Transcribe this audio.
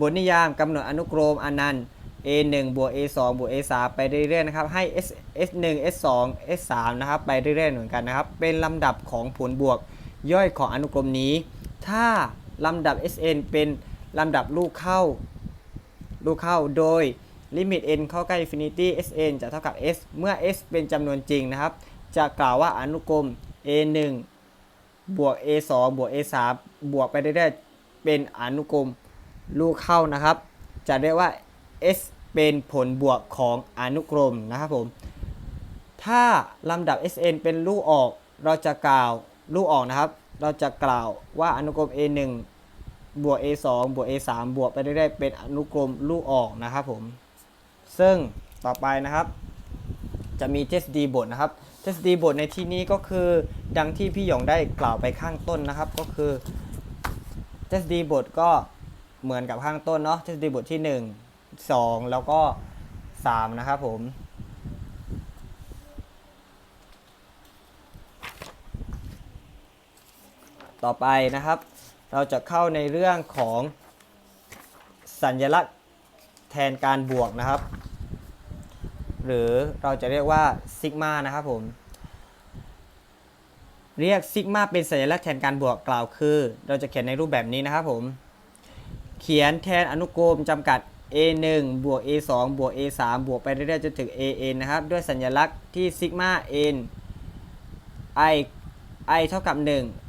บทนิยามกำหนดอนุกรมอนันต์ a1 บวก a2 บวก a3 ไปเรื่อยๆนะครับให้ s s1 s2 s3 นะครับไปเรื่อยๆเหมือนกันนะครับ เป็นลำดับของผลบวกย่อยของอนุกรมนี้ ถ้าลำดับ sn เป็นลำดับลูกเข้า ลูกเข้าโดยลิมิต n เข้าใกล้ infinity sn จะเท่ากับ s เมื่อ s เป็นจำนวนจริงนะครับ จะกล่าวว่าอนุกรม a1 บวก a2 บวก a3 บวกไปเรื่อยๆเป็นอนุกรม ลูกเข้านะครับ จะเรียกว่า s เป็นผลบวกของอนุกรมนะครับผม ถ้าลำดับ sn เป็นลูกออก เราจะกล่าวลูกออกนะครับ เราจะกล่าวว่าอนุกรม a1 บวก a2 บวก a3 บวกไปเรื่อยๆเป็นอนุกรมลูกออกนะครับผม ซึ่งต่อไปนะครับ จะมีทฤษฎีบทนะครับทฤษฎีบทในที่นี้ก็คือดังที่พี่หยงได้กล่าวไปข้างต้นนะครับ ก็คือทฤษฎีบทก็ เหมือนกับข้างต้นเนาะทฤษฎีบทที่ 1 2 แล้วก็ 3 นะครับผม ต่อไปนะครับ เราจะเข้าในเรื่องของสัญลักษณ์แทนการบวกนะครับ หรือเราจะเรียกว่าซิกมานะครับผมเรียกซิกมาเป็นสัญลักษณ์แทนการบวกกล่าวคือ เราจะเขียนในรูปแบบนี้นะครับผม เขียนแทนอนุกรมจำกัด a1 บวก a2 บวก a3 บวกไปเรื่อยๆจนถึง an นะครับ ด้วยสัญลักษณ์ที่ซิกมา n i i เท่ากับ 1